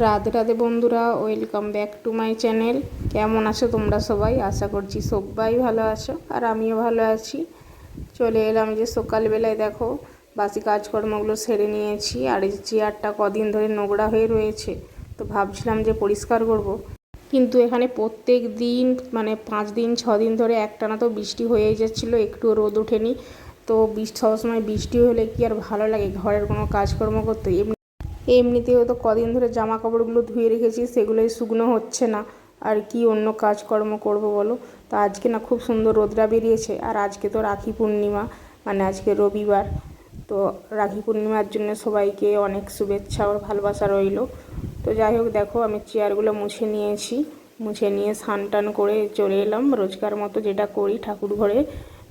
রাধে রাধে বন্ধুরা welcome back to my channel কেমন আছো তোমরা সবাই? আশা করছি সবাই ভালো আছো আর আমিও ভালো আছি। চলে এলাম যে সকালবেলায় দেখো, বাসি কাজকর্মগুলো সেরে নিয়েছি আর এই চেয়ারটা কদিন ধরে নোংরা হয়ে রয়েছে, তো ভাবছিলাম যে পরিষ্কার করব। কিন্তু এখানে প্রত্যেক দিন মানে পাঁচ দিন, ছ দিন ধরে একটানা তো বৃষ্টি হয়েই যাচ্ছিল, একটুও রোদ ওঠেনি। তো বৃষ্টি সবসময় বৃষ্টি হলে কি আর ভালো লাগে? ঘরের কোনো কাজকর্ম করতে? এমনি এমনিতেও তো কদিন ধরে জামা কাপড়গুলো ধুয়ে রেখেছি, সেগুলোই শুকনো হচ্ছে না। আর কি অন্য কাজকর্ম করব বলো? তো আজকে না খুব সুন্দর রোদরা বেরিয়েছে, আর আজকে তো রাখি পূর্ণিমা মানে আজকে রবিবার। তো রাখি পূর্ণিমার জন্য সবাইকে অনেক শুভেচ্ছা ওর ভালোবাসা রইল। তো যাই হোক, দেখো আমি চেয়ারগুলো মুছে নিয়েছি, মুছে নিয়ে স্নান টান করে চলে এলাম রোজকার মতো যেটা করি ঠাকুর ঘরে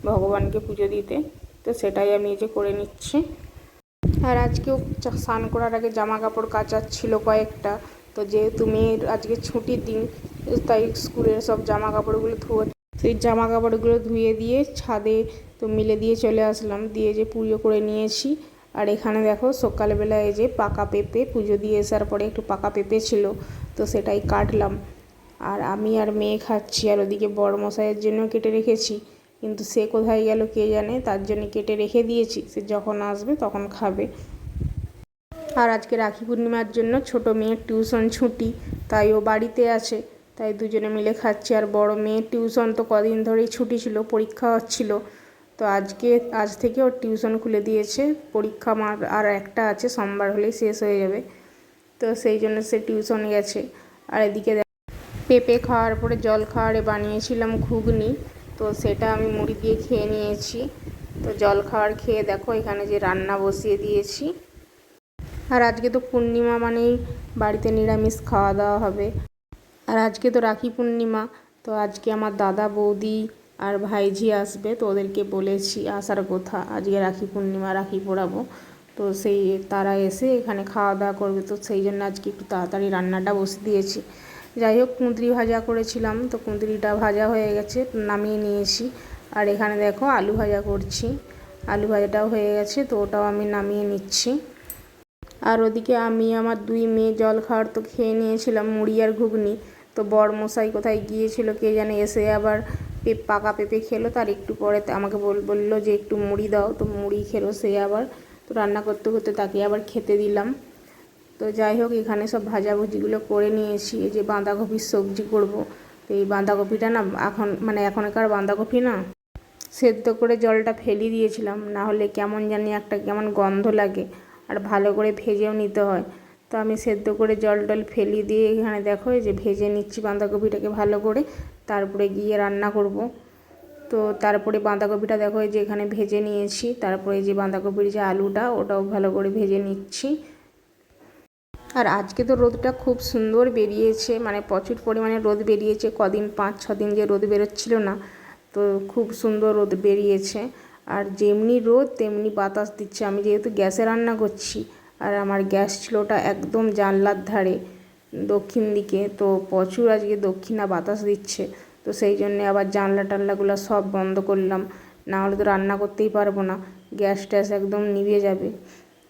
ভগবানকে পুজো দিতে। তো সেটাই আমি এই যে করে নিচ্ছি। আর আজকেও স্নান করার আগে জামা কাপড় কাচার ছিল কয়েকটা। তো যেহেতু মেয়ের আজকে ছুটির দিন, তাই স্কুলের সব জামা কাপড়গুলো ধুয়ে, সেই জামা কাপড়গুলো ধুয়ে দিয়ে ছাদে তো মিলে দিয়ে চলে আসলাম। দিয়ে যে পুজো করে নিয়েছি। আর এখানে দেখো সকালবেলা এই যে পাকা পেঁপে পুজো দিয়ে আসার পরে একটু পাকা পেঁপে ছিল, তো সেটাই কাটলাম। আর আমি আর মেয়ে খাচ্ছি, আর ওদিকে বড় মশাইয়ের জন্য কেটে রেখেছি। কিন্তু সে কোথায় গেল কে জানে, তার জন্য কেটে রেখে দিয়েছি। সে যখন আসবে তখন খাবে। আর আজকে রাখি পূর্ণিমার জন্য ছোট মেয়ের টিউশন ছুটি, তাই ও বাড়িতে আছে। তাই দুজনে মিলে খাচ্ছি। আর বড় মেয়ের টিউশন তো কদিন ধরেই ছুটি ছিল, পরীক্ষা হচ্ছিল। তো আজকে, আজ থেকে ওর টিউশন খুলে দিয়েছে। পরীক্ষা আমার আর একটা আছে, সোমবার হলেই শেষ হয়ে যাবে। তো সেই জন্য সে টিউশন গেছে। আর এদিকে পেঁপে খাওয়ার পরে জল খাওয়ারে বানিয়েছিলাম ঘুগনি। তো সেটা আমি মুড়ি দিয়ে খেয়ে নিয়েছি। তো জল খাওয়ার খেয়ে দেখো এখানে যে রান্না বসিয়ে দিয়েছি। আর আজকে তো পূর্ণিমা মানেই বাড়িতে নিরামিষ খাওয়া দাওয়া হবে। আর আজকে তো রাখি পূর্ণিমা, তো আজকে আমার দাদা, বৌদি আর ভাইঝি আসবে, তো ওদেরকে বলেছি আসার কথা। আজকে রাখি পূর্ণিমা, রাখি পোড়াবো। তো সেই তারা এসে এখানে খাওয়া দাওয়া করবে, তো সেই জন্য আজকে একটু তাড়াতাড়ি রান্নাটা বসে দিয়েছি। যাই হোক, কুঁদরি ভাজা করেছিলাম, তো কুঁদরিটা ভাজা হয়ে গেছে, নামিয়ে নিয়েছি। আর এখানে দেখো, আলু ভাজা করছি। আলু ভাজাটাও হয়ে গেছে, তো ওটাও আমি নামিয়ে নিচ্ছি। আর ওদিকে আমি আমার দুই মেয়ে জল খাওয়ার তো খেয়ে নিয়েছিলাম, মুড়ি আর ঘুগনি। তো বর মশাই কোথায় গিয়েছিল কে জানে, এসে আবার পে পাকা পেঁপে খেলো, তার একটু পরে আমাকে বল বলল যে একটু মুড়ি দাও, তো মুড়ি খেলো সে আবার। তো রান্না করতে করতে তাকে আবার খেতে দিলাম। তো যাই হোক, এখানে সব ভাজাভুজিগুলো করে নিয়েছি। এই যে বাঁধাকপির সবজি করব। তো এই বাঁধাকপিটা না, এখন মানে এখনকার বাঁধাকপি না, সেদ্ধ করে জলটা ফেলি দিয়েছিলাম। না হলে কেমন জানি একটা কেমন গন্ধ লাগে, আর ভালো করে ভেজেও নিতে হয়। তো আমি সেদ্ধ করে জল টল ফেলি দিয়ে এখানে দেখো, এই যে ভেজে নিচ্ছি বাঁধাকপিটাকে ভালো করে। তারপরে গিয়ে রান্না করব। তো তারপরে বাঁধাকপিটা দেখো, এই যে এখানে ভেজে নিয়েছি। তারপরে যে বাঁধাকপির যে আলুটা, ওটাও ভালো করে ভেজে নিচ্ছি। আর আজকে তো রোদটা খুব সুন্দর বেরিয়েছে মানে প্রচুর পরিমাণে রোদ বেরিয়েছে, কদিন পাঁচ, ছ দিন যে রোদ বেরোচ্ছিল না, তো খুব সুন্দর রোদ বেরিয়েছে। আর যেমনি রোদ, তেমনি বাতাস দিচ্ছে। আমি যেহেতু গ্যাসে রান্না করছি, আর আমার গ্যাস ছিল ওটা একদম জানলার ধারে, দক্ষিণ দিকে, তো প্রচুর আজকে দক্ষিণা বাতাস দিচ্ছে। তো সেই জন্যে আবার জানলা টানলাগুলো সব বন্ধ করলাম, না হলে তো রান্না করতেই পারব না, গ্যাস ট্যাস একদম নিভে যাবে।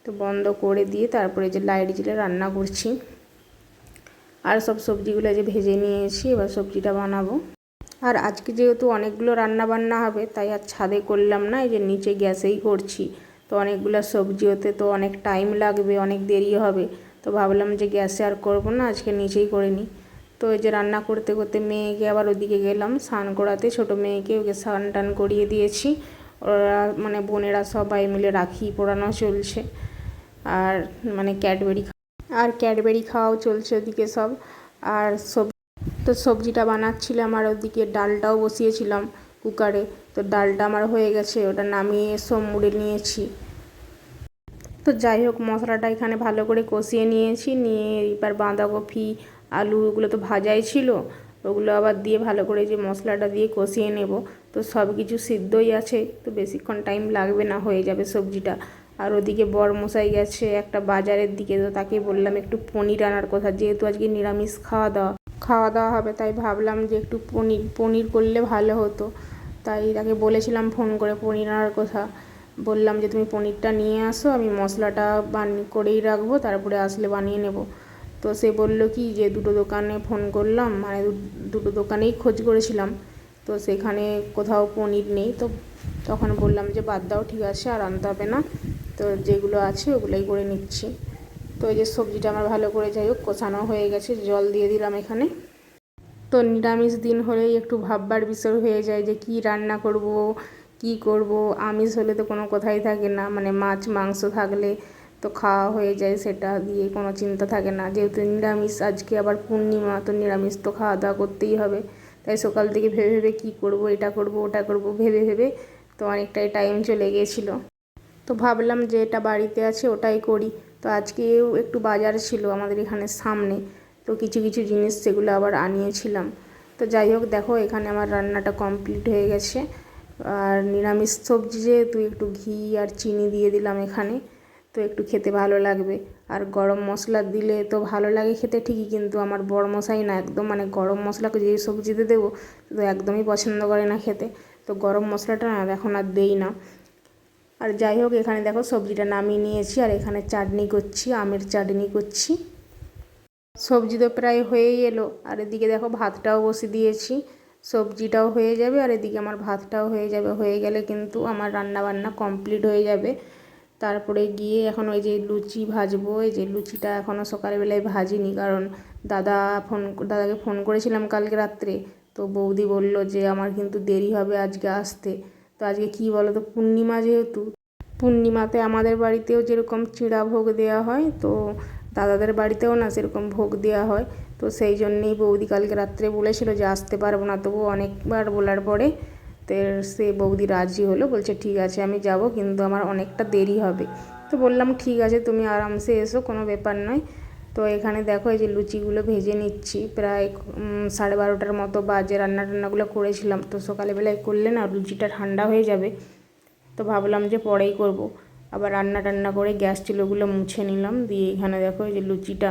তো বন্ধ করে দিয়ে তারপরে যে লাইট জ্বেলে রান্না করছি, আর সব সবজিগুলো যে ভেজে নিয়েছি, এবার সবজিটা বানাবো। আর আজকে যেহেতু অনেকগুলো রান্না বান্না হবে, তাই আর ছাদে করলাম না, এই যে নিচে গ্যাসেই করছি। তো অনেকগুলো সবজি হতে তো অনেক টাইম লাগবে, অনেক দেরি হবে। তো ভাবলাম যে গ্যাসে আর করব না, আজকে নিচেই করে নিই। তো এই যে রান্না করতে করতে মেয়েকে আবার ওদিকে গেলাম, স্নান করাতে। ছোটো মেয়েকে ওকে স্নান টান করিয়ে দিয়েছি। ওরা মানে বোনেরা সবাই মিলে রাখি পোড়ানো চলছে। আর মানে ক্যাডবেরি আর ক্যাডবেরি খাওয়াও চলছে ওদিকে সব। আর সব তো সবজিটা বানাচ্ছিলাম আর ওদিকে ডালটাও বসিয়েছিলাম কুকারে। তো ডালটা আমার হয়ে গেছে, ওটা নামিয়ে সব মুড়ে নিয়েছি। তো যাই হোক, মশলাটা এখানে ভালো করে কষিয়ে নিয়েছি। নিয়ে এবার বাঁধাকপি, আলু, ওগুলো তো ভাজাই ছিল। ওগুলো আবার দিয়ে ভালো করে যে মশলাটা দিয়ে কষিয়ে নেব। তো সব কিছু সিদ্ধই আছে, তো বেশিক্ষণ টাইম লাগবে না, হয়ে যাবে সবজিটা। আর ওদিকে বর মশাই গেছে একটা বাজারের দিকে, তো তাকে বললাম একটু পনির আনার কথা। যেহেতু আজকে নিরামিষ খাওয়া দাওয়া খাওয়া দাওয়া হবে, তাই ভাবলাম যে একটু পনির পনির করলে ভালো হতো। তাই তাকে বলেছিলাম ফোন করে পনির আনার কথা। বললাম যে তুমি পনিরটা নিয়ে আসো, আমি মশলাটা বানি করেই রাখব, তারপরে আসলে বানিয়ে নেব। তো সে বলল কি যে দুটো দোকানে ফোন করলাম মানে দুটো দোকানেই খোঁজ করেছিলাম। তো সেখানে কোথাও পনির নেই, তো তখন বললাম যে বাদ দাও, ঠিক আছে, আর আনতে হবে না। তো যেগুলো আছে ওগুলোই করে নিচ্ছি। তো এই যে সবজিটা আমার ভালো করে যাই হোক কষানো হয়ে গেছে, জল দিয়ে দিলাম এখানে। তো নিরামিষ দিন হলেই একটু ভাববার বিষয় হয়ে যায় যে কি রান্না করব, কি করব। আমিষ হলে তো কোনো কথাই থাকে না মানে মাছ, মাংস থাকলে তো খাওয়া হয়ে যায়, সেটা দিয়ে কোনো চিন্তা থাকে না। যেহেতু নিরামিষ, আজকে আবার পূর্ণিমা, তো নিরামিষ তো খাওয়া দাওয়া করতেই হবে। তাই সকাল থেকে ভেবে ভেবে কী করব, এটা করব, ওটা করব, ভেবে ভেবে তো অনেকটাই টাইম চলে গিয়েছিল তো ভাবলাম যে এটা বাড়িতে আছে, ওটাই করি। তো আজকেও একটু বাজার ছিল আমাদের এখানে সামনে, তো কিছু কিছু জিনিস সেগুলো আবার আনিয়েছিলাম। তো যাই হোক, দেখো এখানে আমার রান্নাটা কমপ্লিট হয়ে গেছে। আর নিরামিষ সবজি যেহেতু, একটু ঘি আর চিনি দিয়ে দিলাম এখানে, তো একটু খেতে ভালো লাগবে। আর গরম মশলা দিলে তো ভালো লাগে খেতে ঠিকই, কিন্তু আমার বড় মশাই না একদম মানে গরম মশলাকে যে সবজিতে দেবো, তো একদমই পছন্দ করে না খেতে। তো গরম মশলাটা না এখন আর দেই না। আর যাই হোক, এখানে দেখো সবজিটা নামিয়ে নিয়েছি আর এখানে চাটনি করছি, আমের চাটনি করছি। সবজি তো প্রায় হয়েই এলো। আর এদিকে দেখো ভাতটাও বসে দিয়েছি। সবজিটাও হয়ে যাবে আর এদিকে আমার ভাতটাও হয়ে যাবে। হয়ে গেলে কিন্তু আমার রান্না বান্না কমপ্লিট হয়ে যাবে। তারপরে গিয়ে এখন ওই যে লুচি ভাজবো, এই যে লুচিটা এখনও সকালবেলায় ভাজিনি কারণ দাদা ফোন, দাদাকে ফোন করেছিলাম কালকে রাত্রে। তো বৌদি বলল যে আমার কিন্তু দেরি হবে আজকে আসতে। তো আজকে কী বলো তো পূর্ণিমা যেহেতু, পূর্ণিমাতে আমাদের বাড়িতেও যেরকম চিড়া ভোগ দেওয়া হয়, তো দাদাদের বাড়িতেও না সেরকম ভোগ দেওয়া হয়। তো সেই জন্যেই বৌদি কালকে রাত্রে বলেছিল যে আসতে পারব না তবু অনেকবার বলার পরে তো সে বৌদি রাজি হলো, বলছে ঠিক আছে আমি যাব, কিন্তু আমার অনেকটা দেরি হবে। তো বললাম ঠিক আছে, তুমি আরামসে এসো, কোনো ব্যাপার নয়। তো এখানে দেখো এই যে লুচিগুলো ভেজে নিচ্ছি। প্রায় সাড়ে বারোটার মতো বাজে রান্না টান্নাগুলো করেছিলাম। তো সকালবেলায় করলে না লুচিটা ঠান্ডা হয়ে যাবে। তো ভাবলাম যে পরেই করব। আবার রান্না টান্না করে গ্যাস চুলোগুলো মুছে নিলাম। দিয়ে এখানে দেখো এই যে লুচিটা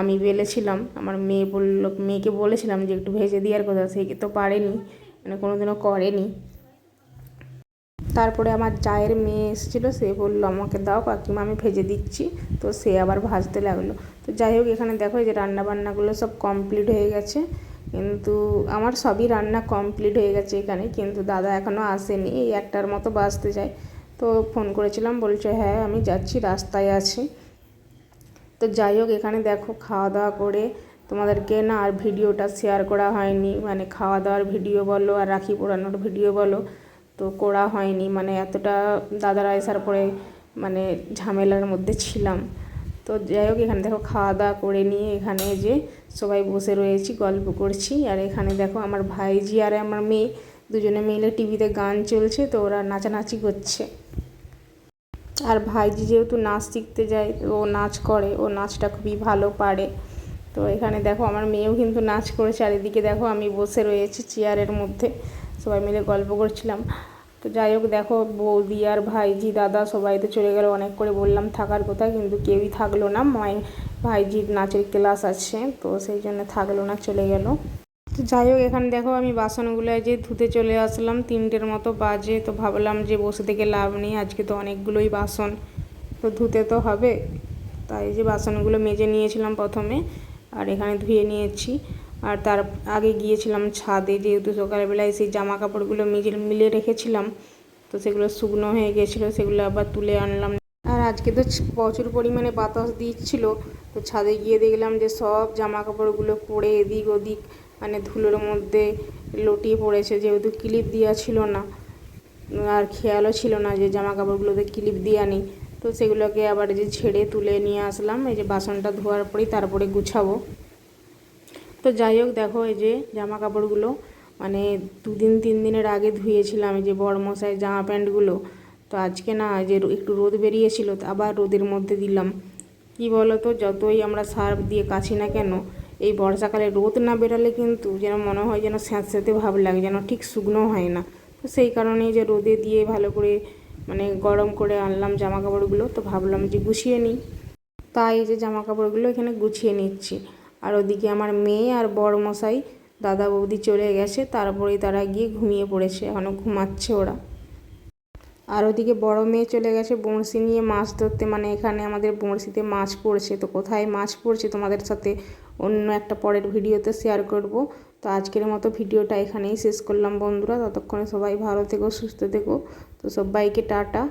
আমি বেলেছিলাম। আমার মেয়ে বলল, মেয়েকে বলেছিলাম যে একটু ভেজে দেওয়ার কথা। সে তো পারেনি। মানে কোনোদিনও করেনি। তারপরে আমার চায়ের মেয়ে এসেছিল। সে বলল, আমাকে দাও কাকিমা, আমি ভেজে দিচ্ছি। তো সে আবার ভাজতে লাগল। তো যাই হোক, এখানে দেখো এই যে রান্না বান্নাগুলো সব কমপ্লিট হয়ে গেছে। কিন্তু আমার সবই রান্না কমপ্লিট হয়ে গেছে এখানে, কিন্তু দাদা এখনও আসেনি, এই একটার মতো বাজতে যায়। তো ফোন করেছিলাম, বলছে হ্যাঁ আমি যাচ্ছি, রাস্তায় আছি। তো যাই হোক, এখানে দেখো খাওয়া দাওয়া করে তোমাদেরকে না আর ভিডিওটা শেয়ার করা হয়নি। মানে খাওয়া দাওয়ার ভিডিও বলো আর রাখি পোড়ানোর ভিডিও বলো, তো করা হয়নি। মানে এতটা দাদারা আসার পরে মানে ঝামেলার মধ্যে ছিলাম। তো যাই হোক, এখানে দেখো খাওয়া দাওয়া করে নিয়ে এখানে যে সবাই বসে রয়েছি, গল্প করছি। আর এখানে দেখো আমার ভাইজি আর আমার মেয়ে, দুজনে মিলে টিভিতে গান চলছে, তো ওরা নাচানাচি করছে। আর ভাইজি যেহেতু নাচ শিখতে যায় ও নাচ করে, ও নাচটা খুবই ভালো পারে। তো এখানে দেখো আমার মেয়েও কিন্তু নাচ করেছে, আর এদিকে দেখো আমি বসে রয়েছি চেয়ারের মধ্যে। সবাই মিলে গল্প করছিলাম। তো যাই হোক, দেখো বৌদি আর ভাইজি, দাদা সবাই তো চলে গেল। অনেক করে বললাম থাকার কথা, কিন্তু কেউই থাকল না। মায়ের ভাইজির নাচের ক্লাস আছে, তো সেই জন্য থাকল না, চলে গেল। তো যাই হোক, এখানে দেখো আমি বাসনগুলো যে ধুতে চলে আসলাম। তিনটের মতো বাজে, তো ভাবলাম যে বসে থেকে লাভ নেই। আজকে তো অনেকগুলোই বাসন, তো ধুতে তো হবে। তাই যে বাসনগুলো মেজে নিয়েছিলাম প্রথমে, আর এখানে ধুয়ে নিয়েছি। আর তার আগে গিয়েছিলাম ছাদে, যেহেতু সকালবেলায় সেই জামা কাপড়গুলো মিজে মিলে রেখেছিলাম, তো সেগুলো শুকনো হয়ে গেছিল, সেগুলো আবার তুলে আনলাম। আর আজকে তো প্রচুর পরিমাণে বাতাস দিচ্ছিল, তো ছাদে গিয়ে দেখলাম যে সব জামা কাপড়গুলো পড়ে এদিক ওদিক মানে ধুলোর মধ্যে লটিয়ে পড়েছে, যেহেতু ক্লিপ দেওয়া ছিল না। আর খেয়ালও ছিল না যে জামা কাপড়গুলোতে ক্লিপ দেওয়া নেই, তো সেগুলোকে আবার যে ছেড়ে তুলে নিয়ে আসলাম, এই যে বাসনটা ধোয়ার পরেই তারপরে গুছাবো। তো যাই হোক, দেখো এই যে জামা কাপড়গুলো মানে দুদিন, তিন দিনের আগে ধুয়েছিলাম এই যে বড় মশাই জামা প্যান্টগুলো। তো আজকে না যে একটু রোদ বেরিয়েছিল, তো আবার রোদের মধ্যে দিলাম। কি বলো তো যতই আমরা সার্ফ দিয়ে কাছি না কেন, এই বর্ষাকালে রোদ না বেরালে কিন্তু যেন মনে হয় যেন স্যাঁতস্যাঁতে ভাব লাগে, যেন ঠিক শুকনো হয় না। তো সেই কারণেই যে রোদে দিয়ে ভালো করে মানে গরম করে আনলাম জামা কাপড়গুলো তো ভাবলাম যে গুছিয়ে নিই। তাই যে জামা কাপড়গুলো এখানে গুছিয়ে নিচ্ছি। আর ওদিকে আমার মেয়ে আর বড় মশাই, দাদা বৌদি চলে গেছে, তারপরেই তারা গিয়ে ঘুমিয়ে পড়েছে এখনও ঘুমাচ্ছে ওরা। আর ওদিকে বড় মেয়ে চলে গেছে, বড়শি নিয়ে মাছ ধরতে মানে এখানে আমাদের বড়শিতে মাছ পড়ছে। তো কোথায় মাছ পড়ছে তোমাদের সাথে অন্য একটা পরের ভিডিওতে শেয়ার করব। তো আজকের মতো ভিডিওটা এখানেই শেষ করলাম বন্ধুরা, ততক্ষণে সবাই ভালো থেকো, সুস্থ থেকো। তো সবাইকে টাটা।